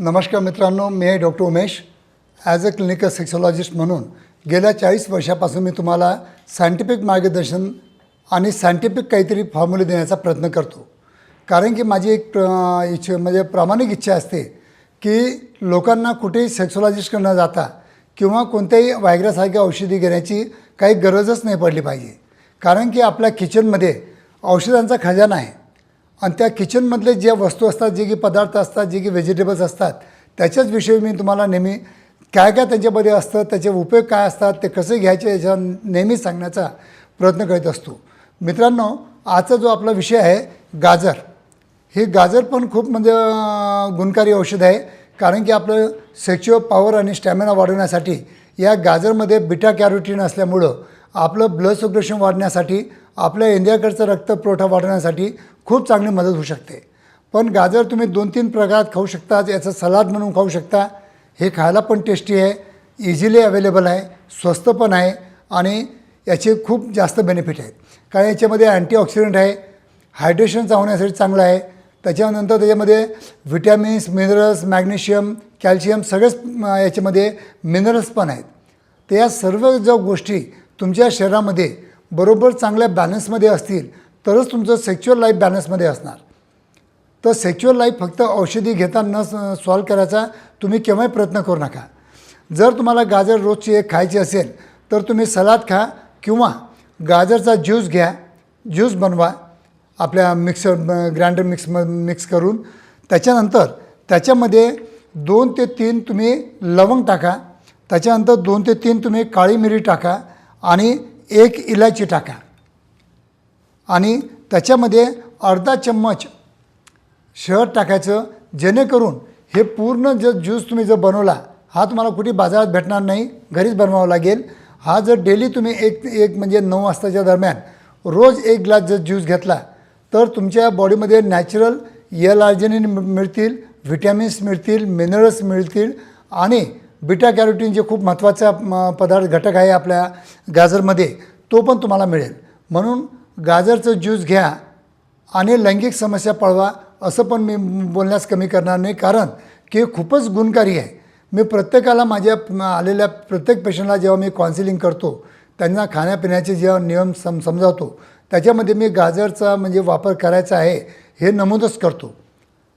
नमस्कार मित्रांनो मी आहे doctor Umesh. As a clinical sexologist म्हणून गेल्या चाळीस वर्षापासून मी तुम्हाला सायंटिफिक मार्गदर्शन आणि सायंटिफिक काहीतरी फॉर्म्युले देण्याचा प्रयत्न करतो. कारण की माझी एक प्र इच्छा म्हणजे प्रामाणिक इच्छा असते की लोकांना कुठेही सेक्सॉलॉजिस्टकडे न जाता किंवा कोणत्याही वायग्रासारख्या औषधी घेण्याची काही गरजच नाही पडली पाहिजे. कारण की आपल्या किचनमध्ये औषधांचा खजाना आहे. आणि त्या किचनमधले ज्या वस्तू असतात जे की पदार्थ असतात जे की व्हेजिटेबल्स असतात त्याच्याच विषयी मी तुम्हाला नेहमी काय काय त्यांच्यामध्ये असतं त्याचे उपयोग काय असतात ते कसे घ्यायचे याच्या नेहमी सांगण्याचा प्रयत्न करीत असतो. मित्रांनो आजचा जो आपला विषय आहे गाजर. हे गाजर पण खूप म्हणजे गुणकारी औषध आहे. कारण की आपलं सेक्च्युअल पॉवर आणि स्टॅमिना वाढवण्यासाठी या गाजरमध्ये बिटा कॅरोटीन असल्यामुळं आपलं ब्लड सर्क्युलेशन वाढण्यासाठी आपल्या इंडियाकडचा रक्तपुरवठा वाढवण्यासाठी खूप चांगली मदत होऊ शकते. पण गाजर तुम्ही दोन तीन प्रकारात खाऊ शकता याचं सलाद म्हणून खाऊ शकता. हे खायला पण टेस्टी आहे इझिली अवेलेबल आहे स्वस्त पण आहे आणि याचे खूप जास्त बेनिफिट आहेत. कारण याच्यामध्ये अँटीऑक्सिडंट आहे हायड्रेशन चावण्यासाठी चांगलं आहे. त्याच्यानंतर त्याच्यामध्ये व्हिटॅमिन्स मिनरल्स मॅग्नेशियम कॅल्शियम सगळेच याच्यामध्ये मिनरल्स पण आहेत. तर या सर्व ज्या गोष्टी तुमच्या शरीरामध्ये बरोबर चांगल्या बॅलन्समध्ये असतील तरच तुमचं सेक्च्युअल लाईफ बॅलन्समध्ये असणार. तर सेक्च्युअल लाईफ फक्त औषधी घेताना न सॉल्व करायचा तुम्ही केव्हाही प्रयत्न करू नका. जर तुम्हाला गाजर रोजची एक खायची असेल तर तुम्ही सलाद खा किंवा गाजरचा ज्यूस घ्या ज्यूस बनवा आपल्या मिक्सर ग्राइंडर मिक्स मिक्स करून. त्याच्यानंतर त्याच्यामध्ये दोन ते तीन तुम्ही लवंग टाका. त्याच्यानंतर दोन ते तीन तुम्ही काळी मिरी टाका. आणि एक इलायची टाका आणि त्याच्यामध्ये अर्धा चम्मच शहद टाकायचं जेणेकरून हे पूर्ण जर ज्यूस तुम्ही जर बनवला हा तुम्हाला कुठे बाजारात भेटणार नाही घरीच बनवावा लागेल. हा जर डेली तुम्ही एक एक म्हणजे नऊ वाजताच्या दरम्यान रोज एक ग्लास जर ज्यूस घेतला तर तुमच्या बॉडीमध्ये नॅचरल यल आर्जेनिन मिळतील व्हिटॅमिन्स मिळतील मिनरल्स मिळतील आणि बिटा कॅरोटीन जे खूप महत्त्वाचा पदार्थ घटक आहे आपल्या गाजरमध्ये तो पण तुम्हाला मिळेल. म्हणून गाजरचं ज्यूस घ्या आणि लैंगिक समस्या पळवा असं पण मी बोलण्यास कमी करणार नाही. कारण की खूपच गुणकारी आहे. मी प्रत्येकाला माझ्या आलेल्या प्रत्येक पेशंटला जेव्हा मी काउन्सिलिंग करतो त्यांना खाण्यापिण्याचे जेव्हा नियम सम समजावतो त्याच्यामध्ये मी गाजरचा म्हणजे वापर करायचा आहे हे नमूदच करतो.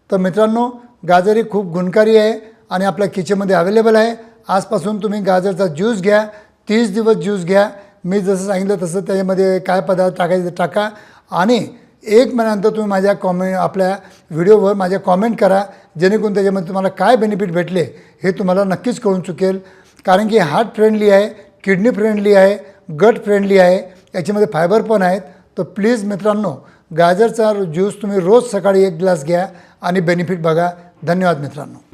तर मित्रांनो गाजर ही खूप गुणकारी आहे. आणि आपल्या किचनमध्ये अवेलेबल आहे. आजपासून तुम्ही गाजरचा ज्यूस घ्या. तीस दिवस ज्यूस घ्या. मी जसं सांगितलं तसं त्याच्यामध्ये काय पदार्थ टाकायचे ते टाका. आणि एक महिन्यानंतर तुम्ही माझ्या कॉमेंट आपल्या व्हिडिओवर माझ्या कॉमेंट करा. जेणेकरून त्याच्यामध्ये तुम्हाला काय बेनिफिट भेटले हे तुम्हाला नक्कीच कळून चुकेल. कारण की हार्ट फ्रेंडली आहे किडनी फ्रेंडली आहे गट फ्रेंडली आहे. याच्यामध्ये फायबर पण आहेत. तर प्लीज मित्रांनो गाजरचा ज्यूस तुम्ही रोज सकाळी एक ग्लास घ्या आणि बेनिफिट बघा. धन्यवाद मित्रांनो.